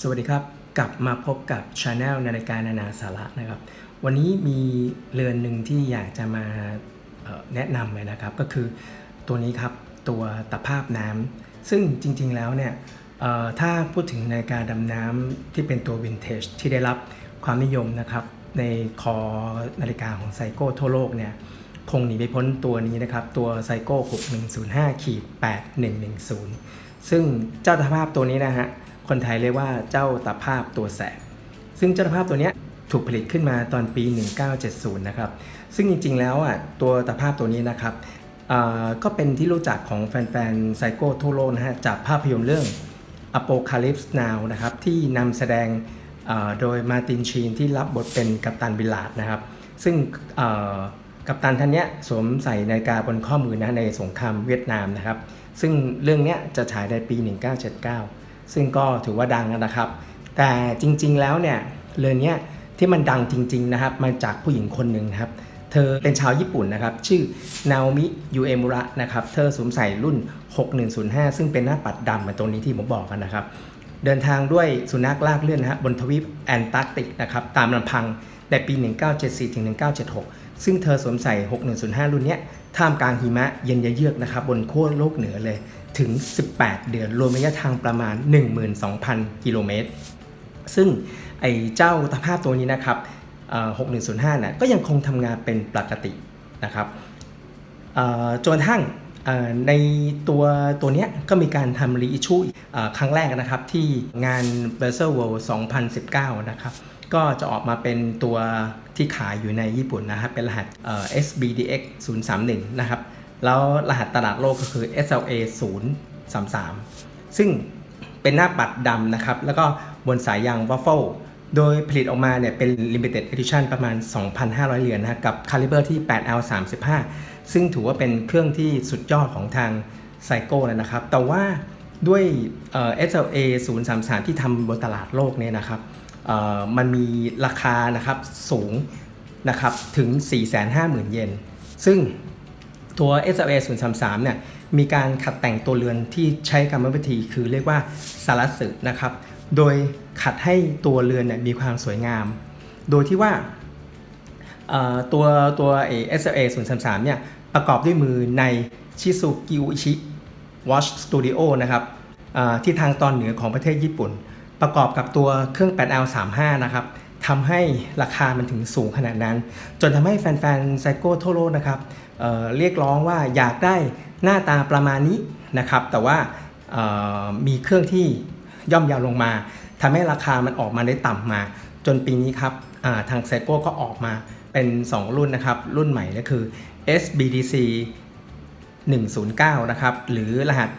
สวัสดีครับ กลับมาพบกับช anel นาฬิกานานาสาระนะครับ วันนี้มีเรือนหนึ่งที่อยากจะมาแนะนำเลยนะครับ ก็คือตัวนี้ครับตัวตะภาพน้ำซึ่งจริงๆแล้วเนี่ยถ้าพูดถึงนาฬิกาดำน้ำที่เป็นตัววินเทจที่ได้รับความนิยมนะครับในคอนาฬิกาของไซโก้ทั่วโลกเนี่ยคงหนีไม่พ้นตัวนี้นะครับตัวไซโก้ 6105ขีด8110 ซึ่งเจ้าตะภาพตัวนี้นะฮะ คนไทยเรียกว่าเจ้าตะภาพตัวแสบ ซึ่งเจ้าตะภาพตัวนี้ถูกผลิตขึ้นมาตอนปี 1970 นะครับ ซึ่งจริงๆ แล้วอะตัวตะภาพตัวนี้นะครับก็เป็นที่รู้จักของแฟนๆไซโก้ทั่วโลกนะฮะจากภาพยนตร์เรื่อง Apocalypse Now นะครับที่นำแสดงโดยมาตินชีนที่รับบทเป็นกัปตันวิลลาดนะครับ ซึ่งกัปตันท่านนี้สวมใส่นาฬิกาบนข้อมือนะในสงครามเวียดนามนะครับ ซึ่งเรื่องนี้จะฉายในปี 1979 ซึ่งก็ถือว่าดังนะครับ แต่จริงๆแล้วเนี่ยเรื่องนี้ที่มันดังจริง ๆนะครับ มาจากผู้หญิงคนหนึ่งครับ เธอเป็นชาวญี่ปุ่นนะครับ ชื่อนาโอมิยูเอมุระนะครับ เธอสวมใส่รุ่น 6105 ซึ่งเป็นหน้าปัดดำเหมือนตรงนี้ที่ผมบอกกันนะครับ เดินทางด้วยสุนัขลากเลื่อนนะฮะบนทวีปแอนตาร์กติกนะครับ ตามลำพังในปี 1974ถึง1976 ซึ่งเธอสวมใส่ 6105 รุ่นนี้ท่ามกลางหิมะเย็นเยือกนะครับ บนขั้วโลกเหนือเลย ถึง 18 เดือน รวมระยะทางประมาณ 12,000 กิโลเมตร ซึ่งไอ้เจ้าตภาพตัวนี้นะครับ6105นะก็ยังคงทำงานเป็นปกตินะครับจนกระทั่งในตัวตัวนี้ก็มีการทำรีอิชูครั้งแรกนะครับที่งาน b e r s e r World 2019 นะครับ ก็จะออกมาเป็นตัวที่ขายอยู่ในญี่ปุ่นนะครับ เป็นรหัส SBDX 031 นะครับ แล้วรหัสตลาดโลกก็คือ SLA 033 ซึ่งเป็นหน้าปัดดำนะครับ แล้วก็บนสายยางวัฟเฟิลโดยผลิตออกมาเนี่ยเป็น Limited Edition ประมาณ 2,500 เหรียญนะฮะกับคาลิเบอร์ที่ 8L35 ซึ่งถือว่าเป็นเครื่องที่สุดยอดของทางไซโก้แล้วนะครับ แต่ว่าด้วย SLA 033 ที่ทำบนตลาดโลกเนี่ยนะครับมันมีราคานะครับสูงนะครับถึง 450,000 เยน ซึ่ง ตัว SLA 033เนี่ยมีการขัดแต่งตัวเรือนที่ใช้กรรมวิธีคือเรียกว่าสารสึนะครับ โดยขัดให้ตัวเรือนเนี่ยมีความสวยงาม โดยที่ว่าตัวตัว SLA 033เนี่ยประกอบด้วยมือในชิซุกิอุชิ Watch Studio นะครับที่ทางตอนเหนือของประเทศญี่ปุ่น ประกอบกับตัวเครื่อง 8L35 นะครับทำให้ราคามันถึงสูงขนาดนั้น จนทำให้แฟนๆไซโก้ทั่วโลกนะครับ เเรียกร้องว่าอยากได้หน้าตาประมาณนี้นะครับ แต่ว่ามีเครื่องที่ย่อมยาวลงมาทำให้ราคามันออกมาได้ต่ำมา จนปีนี้ครับาทางไซโก้ก็ออกมาเป็น 2 รุ่นนะครับ รุ่นใหม่ก็คือ SBDC 109 นะครับ หรือรหัส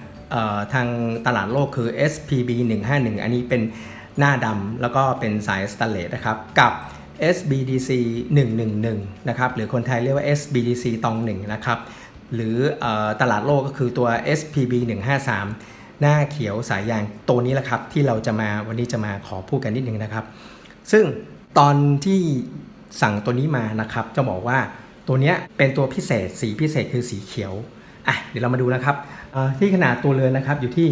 ทางตลาดโลกคือ SPB 151 อันนี้เป็นหน้าดำแล้วก็เป็นสายสแตนเลสนะครับ กับ SBDC 111นะครับหรือคนไทยเรียกว่า SBDC ตอง1นะครับหรืออตลาดโลกก็คือตัว SPB 153 หน้าเขียวสายยางตัวนี้แหละครับที่เราจะมาวันนี้จะมาขอพูดกันนิดนึงนะครับ ซึ่งตอนที่สั่งตัวนี้มานะครับจะบอกว่าตัวนี้เป็นตัวพิเศษสีพิเศษคือสีเขียวอะเดี๋ยวเรามาดูนะครับที่ขนาดตัวเรือนนะครับอยู่ที่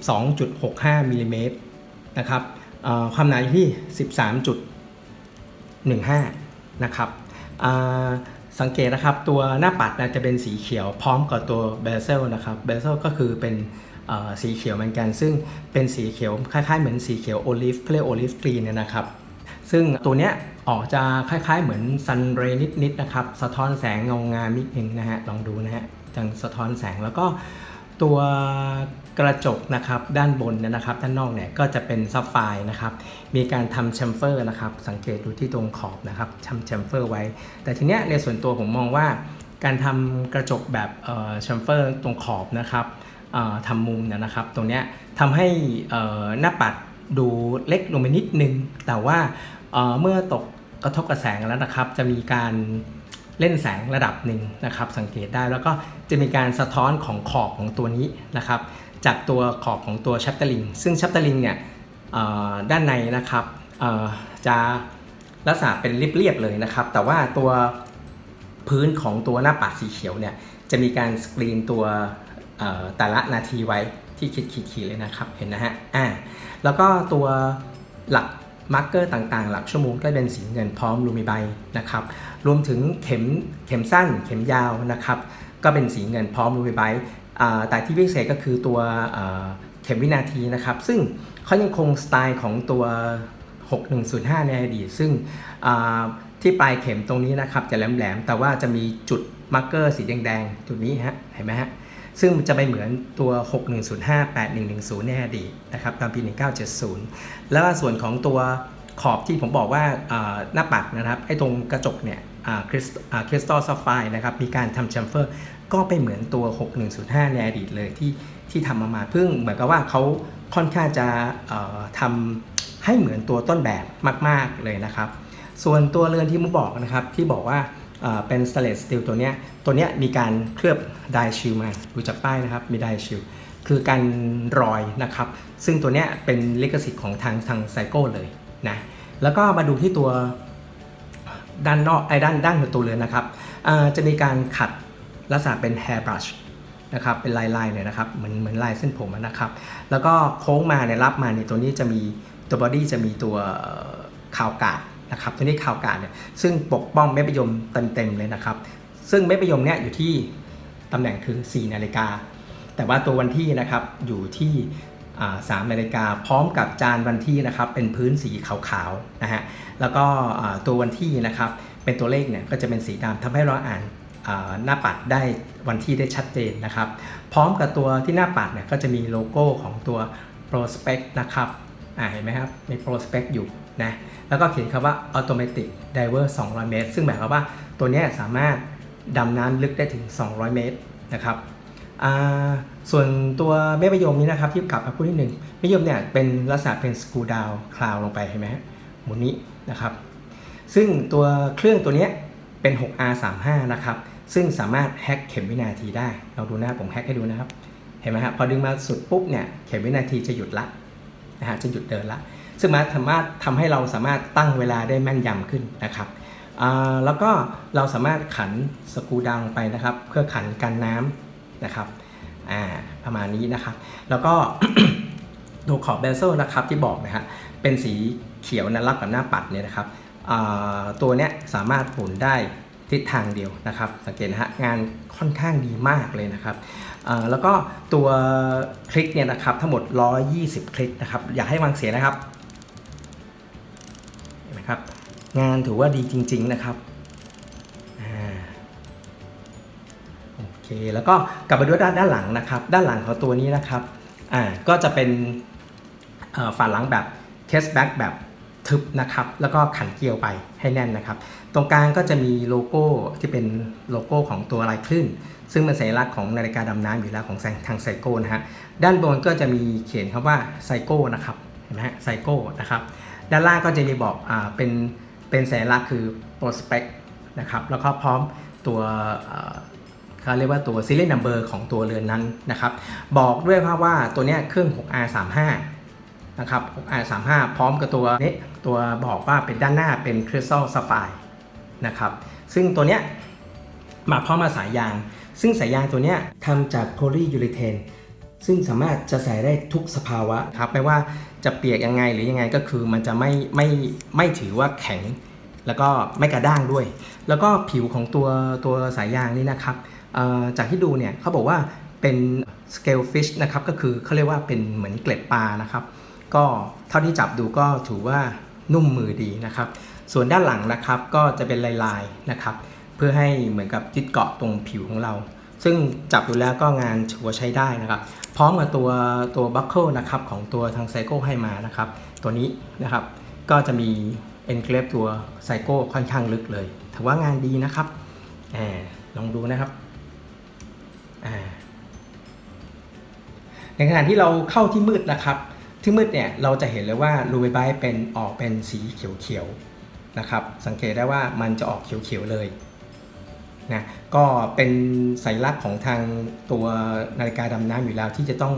42.65มิลลิเมตรนะครับ ความหนาอยู่ที่ 13.15 นะครับสังเกตนะครับตัวหน้าปัดนะจะเป็นสีเขียวพร้อมกับตัวเบเซลนะครับเบเซลก็คือเป็นสีเขียวเหมือนกัน ซึ่งเป็นสีเขียวคล้ายๆเหมือนสีเขียวโอลิฟเขาเรียกโอลิฟกรีนเนี่ยนะครับ ซึ่งตัวเนี้ยออกจะคล้ายๆเหมือนซันเรย์นิดๆนะครับ สะท้อนแสงเงางามนิดนึงนะฮะลองดูนะฮะจังสะท้อนแสงแล้วก็ตัว กระจกนะครับด้านบนเนี่ยนะครับ ด้านนอกเนี่ยก็จะเป็นซับไฟนะครับ มีการทำแชมเฟอร์นะครับ สังเกตดูที่ตรงขอบนะครับทำแชมเฟอร์ไว้ แต่ทีเนี้ยในส่วนตัวผมมองว่า การทำกระจกแบบแชมเฟอร์ตรงขอบนะครับทำมุมเนี่ยนะครับ ตรงเนี้ยทำให้หน้าปัดดูเล็กลงไปนิดนึง แต่ว่าเอ่อเมื่อตกกระทบกับแสงแล้วนะครับ จะมีการเล่นแสงระดับหนึ่งนะครับ สังเกตได้แล้วก็จะมีการสะท้อนของขอบของตัวนี้นะครับ จากตัวขอบของตัวชัตเตอร์ลิงซึ่งชัตเตอร์ลิงเนี่ยด้านในนะครับจะลักษณะเป็นเรียบๆเลยนะครับ แต่ว่าตัวพื้นของตัวหน้าปัดสีเขียวเนี่ยจะมีการสกรีนตัวแต่ละนาทีไว้ที่ขีดขีเลยนะครับเห็นนะฮะอ่าแล้วก็ตัวหลักมาร์กเกอร์ต่างๆ หลักชั่วโมงก็เป็นสีเงินพร้อมลูมิไบนะครับรวมถึงเข็มเข็มสั้นเข็มยาวนะครับ ก็เป็นสีเงินพร้อมลูมิไบ แต่ที่พิเศษก็คือตัวเข็มวินาทีนะครับ ซึ่งเขายังคงสไตล์ของตัว 6105 ในอดีต ซึ่งที่ปลายเข็มตรงนี้นะครับจะแหลมๆ แต่ว่าจะมีจุดมาร์กเกอร์สีแดงๆ จุดนี้ฮะ เห็นไหมฮะ ซึ่งจะไม่เหมือนตัว 6105 8110 ในอดีตนะครับ ตามปี 1970 แล้วส่วนของตัวขอบที่ผมบอกว่าหน้าปัดนะครับ ไอ้ตรงกระจกเนี่ยคริสคริสตัลซัฟไฟนะครับ มีการทำแชมเฟอร์ ก็ไปเหมือนตัว 6105 ในอดีตเลยที่ที่ทำมามาเพิ่งเหมือนกับว่าเขาค่อนข้างจะทำให้เหมือนตัวต้นแบบมาก ๆ เลยนะครับ ส่วนตัวเรือนที่มุบอกนะครับที่บอกว่าเป็นส t ต n เลสสตีลตัวเนี้ยตัวเนี้ยมีการเคลือบไดชิลมาดูจากป้ายนะครับมีไดชิลคือการรอยนะครับ ซึ่งตัวเนี้ยเป็นลิขสิทธิ์ของทางทางไซโก้เลยนะแล้วก็มาดูที่ตัวด้านนอกไอ้ด้านด้านของตัวเรือนนะครับจะมีการขัด ลักษณะเป็น hair brush นะครับเป็นลายลายๆเลยนะครับเหมือนเหมือนลายเส้นผมนะครับ แล้วก็โค้งมาเนี่ยรับมาเนี่ยตัวนี้จะมีตัวบอดี้จะมีตัวข่าวกาดนะครับตัวนี้ข่าวกาดเนี่ยซึ่งปกป้องเม็ดมะยมเต็มๆเลยนะครับ ซึ่งเม็ดมะยมเนี่ยอยู่ที่ตำแหน่งคือ4นาฬิกาแต่ว่าตัววันที่นะครับอยู่ที่อ่า3นาฬิกาพร้อมกับจานวันที่นะครับเป็นพื้นสีขาวๆนะฮะแล้วก็ตัววันที่นะครับเป็นตัวเลขเนี่ยก็จะเป็นสีดำทำให้เราอ่าน หน้าปัดได้วันที่ได้ชัดเจนนะครับ พร้อมกับตัวที่หน้าปัดเนี่ยก็จะมีโลโก้ของตัว Prospect นะครับอ่าเห็นไหมครับมี Prospect อยู่นะแล้วก็เขียนคำว่า Automatic Diver 200 เมตร ซึ่งหมายความว่าตัวนี้สามารถดำน้ำลึกได้ถึง 200 เมตรนะครับอ่าส่วนตัวเม็ดมะยมนี้นะครับที่กลับมาพูดนิดหนึ่งเม็ดมะยมเนี่ยเป็นลักษณะเป็นสกูดาวคลาวลงไปเห็นไหมหมุนนี้นะครับ ซึ่งตัวเครื่องตัวนี้เป็น 6R35 นะครับ ซึ่งสามารถแฮ็กเข็มวินาทีได้เราดูนะครับผมแฮ็กให้ดูนะครับ เห็นไหมครับพอดึงมาสุดปุ๊บเนี่ยเข็มวินาทีจะหยุดละนะฮะจะหยุดเดินละ ซึ่งมันสามารถทำให้เราสามารถตั้งเวลาได้แม่นยำขึ้นนะครับอ่าแล้วก็เราสามารถขันสกูดาวลงไปนะครับ เพื่อขันกันน้ำนะครับอ่าประมาณนี้นะครับ แล้วก็ตัวขอบเบเซลนะครับที่บอกนะฮะเป็นสีเขียวนะรับกับหน้าปัดเนี่ยนะครับอ่าตัวเนี้ยสามารถหมุนได้ ทิศทางเดียวนะครับ สังเกตนะฮะงานค่อนข้างดีมากเลยนะครับแล้วก็ตัวคลิกเนี่ยนะครับทั้งหมด 120 คลิกนะครับอยากให้วางเสียนะครับนไหมครับงานถือว่าดีจริง ๆนะครับอโอเคแล้วก็กลับมาดูด้านด้านหลังนะครับ ด้านหลังของตัวนี้นะครับอ่าก็จะเป็นฝาหลังแบบเคสแบ็กแบบ ทึบนะครับแล้วก็ขันเกลียวไปให้แน่นนะครับ ตรงกลางก็จะมีโลโก้ที่เป็นโลโก้ของตัวลายคลื่น ซึ่งเป็นสัญลักษณ์ของนาฬิกาดำน้ำอยู่แล้วของทางไซโก้นะฮะด้านบนก็จะมีเขียนคำว่าไซโก้นะครับเห็นไหมฮะไซโก้นะครับด้านล่างก็จะมีบอกอ่าเป็นเป็นสัญลักษณ์คือ prospect นะครับแล้วก็พร้อมตัวเขาเรียกว่าตัว serial number ของตัวเรือนนั้นนะครับบอกด้วยว่าว่าตัวนี้เครื่อง 6R35 นะครับ 6R35 พร้อมกับตัวนี้ตัวบอกว่าเป็นด้านหน้าเป็น crystal sapphire นะครับ ซึ่งตัวเนี้ยมาพร้อมมาสายยาง ซึ่งสายยางตัวเนี้ยทำจากโพลียูริเทนซึ่งสามารถจะใส่ได้ทุกสภาวะครับไม่ว่าจะเปียกยังไงหรือยังไงก็คือมันจะไม่ไม่ไม่ถือว่าแข็ง แล้วก็ไม่กระด้างด้วย แล้วก็ผิวของตัวตัวสายยางนี่นะครับจากที่ดูเนี่ยเขาบอกว่าเป็น scale fish นะครับก็คือเขาเรียกว่าเป็นเหมือนเกล็ดปลานะครับ ก็เท่าที่จับดูก็ถือว่านุ่มมือดีนะครับ ส่วนด้านหลังนะครับก็จะเป็นลายๆนะครับ เพื่อให้เหมือนกับยึดเกาะตรงผิวของเรา ซึ่งจับดูแล้วก็งานถือว่าใช้ได้นะครับ พร้อมกับตัวตัวบัคเกิลนะครับของตัวทางไซโก้ให้มานะครับ ตัวนี้นะครับก็จะมีเอนเกรฟตัวไซโก้ค่อนข้างลึกเลย ถือว่างานดีนะครับแอลองดูนะครับในขณะที่เราเข้าที่มืดนะครับ ที่มืดเนี่ยเราจะเห็นเลยว่าลูเบไบเป็นออกเป็นสีเขียวๆนะครับ สังเกตได้ว่ามันจะออกเขียวๆเลยนะก็เป็นสัญลักษณ์ของทางตัวนาฬิกาดำน้ำอยู่แล้วที่จะต้อง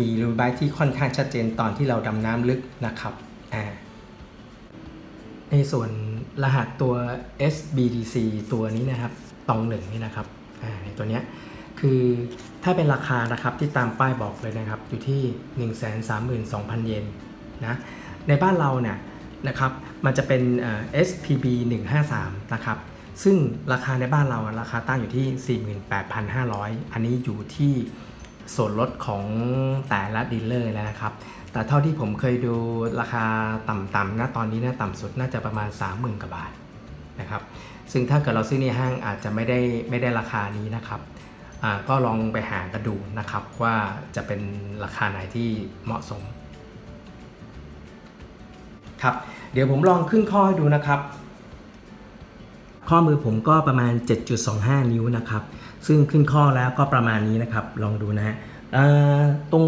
มีรูบายที่ค่อนข้างชัดเจนตอนที่เราดำน้ำลึกนะครับอ่าในส่วนรหัสตัว SBDC ตัวนี้นะครับตองหนึ่งนี่นะครับอ่าในตัวเนี้ย คือถ้าเป็นราคานะครับที่ตามป้ายบอกเลยนะครับ อยู่ที่ 132,000 เยนนะในบ้านเราเนี่ยนะครับมันจะเป็นเอ่อ SPB 153นะครับซึ่งราคาในบ้านเราราคาตั้งอยู่ที่ 48,500 อันนี้อยู่ที่ส่วนลดของแต่ละดีลเลอร์แล้วนะครับ แต่เท่าที่ผมเคยดูราคาต่ำๆนะตอนนี้นะต่ำสุดน่าจะประมาณ 30,000กว่าบาทนะครับ ซึ่งถ้าเกิดเราซื้อในห้างอาจจะไม่ได้ไม่ได้ราคานี้นะครับ ก็ลองไปหากันดูนะครับว่าจะเป็นราคาไหนที่เหมาะสมครับเดี๋ยวผมลองขึ้นข้อให้ดูนะครับ ข้อมือผมก็ประมาณ 7.25 นิ้วนะครับ ซึ่งขึ้นข้อแล้วก็ประมาณนี้นะครับ ลองดูนะฮะตรง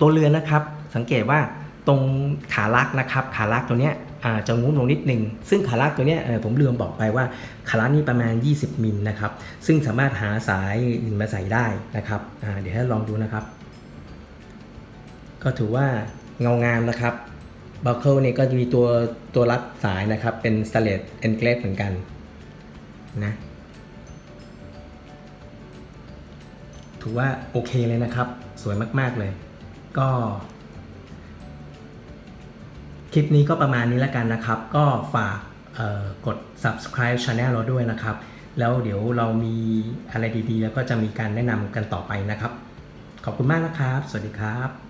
ตัวเรือนนะครับ สังเกตว่า ตรงขาลากนะครับขาลากตัวเนี้ยจะงุ้มลงนิดนึง ซึ่งขาลากตัวเนี้ยเอ่อผมลืมบอกไปว่าขาลากนี่ประมาณ 20 มิลนะครับซึ่งสามารถหาสายอื่นมาใส่ได้นะครับเดี๋ยวให้ลองดูนะครับ ก็ถือว่าเงางามนะครับบัคเคิลเนี่ยก็จะมีตัวตัวรัดสายนะครับ เป็นสเลตเอนเกรเหมือนกันนะถือว่าโอเคเลยนะครับ สวยมาก ๆ เลย ก็ คลิปนี้ก็ประมาณนี้แล้วกันนะครับ ก็ฝากกด subscribe channel เราด้วยนะครับ แล้วเดี๋ยวเรามีอะไรดีๆ แล้วก็จะมีการแนะนำกันต่อไปนะครับ ขอบคุณมากนะครับ สวัสดีครับ